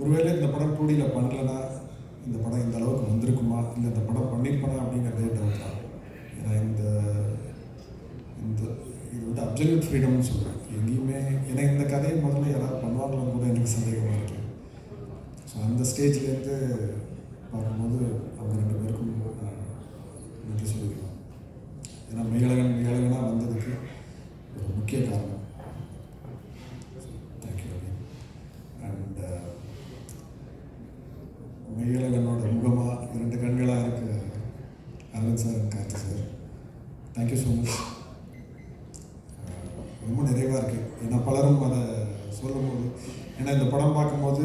ஒருவேளை இந்த படம் டூடியில் பண்ணலன்னா இந்த படம் இந்த அளவுக்கு வந்திருக்குமா? இல்லை இந்த படம் பண்ணியிருப்பானா அப்படிங்கிறதே டவுட் தான். ஏன்னா இந்த இந்த இது வந்து அப்சல்யூட் ஃப்ரீடம்னு சொல்கிறேன் எங்கேயுமே ஏன்னா இந்த கதையை முதல்ல யாராவது பண்ணுவாங்களான்னு கூட எனக்கு சந்தேகமாக இருக்குது ஸோ அந்த ஸ்டேஜ்லேருந்து பார்க்கும்போது அவங்க ரெண்டு பேருக்கும் நன்றி சொல்லிக்கலாம் ஏன்னா மேலகன் மேலகனாக வந்ததுக்கு ஒரு முக்கிய காரணம். Aravind sir thank you thank you so much ரொம்ப நிறைவாக இருக்குது ஏன்னா பலரும் அதை சொல்லும்போது ஏன்னா இந்த படம் பார்க்கும்போது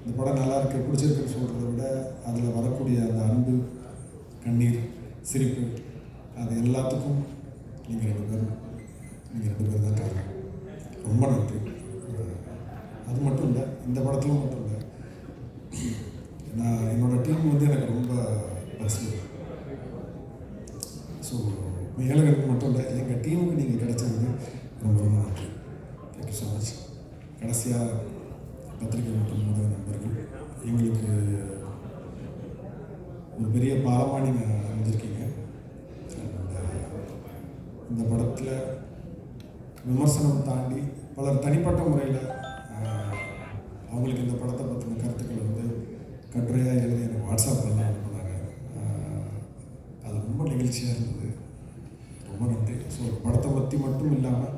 இந்த படம் நல்லா இருக்கு பிடிச்சிருக்குன்னு சொல்கிறத விட அதில் வரக்கூடிய அந்த அன்பு கண்ணீர் சிரிப்பு அது எல்லாத்துக்கும் நீங்கள் ரெண்டு பேரும் நீங்கள் ரெண்டு பேரும் தான் காரணம். ரொம்ப நன்றி. அது மட்டும் இல்லை இந்த படத்துல மட்டும் ஏழைகளுக்கு மட்டும் இல்லை எங்கள் டீமுக்கு நீங்கள் கிடைச்சதுக்கு ரொம்ப ரொம்ப நன்றி. தேங்க்யூ ஸோ மச் கடைசியாக பத்திரிகை மற்றும் ஊடக நண்பர்கள் எங்களுக்கு ஒரு பெரிய பாலமாக நீங்கள் அமைஞ்சிருக்கீங்க. இந்த படத்தில் விமர்சனம் தாண்டி பலர் தனிப்பட்ட முறையில் அவங்களுக்கு இந்த படத்தை பற்றின ரொம்ப நன்றி ஸோ படத்தை பற்றி மட்டும் இல்லாமல்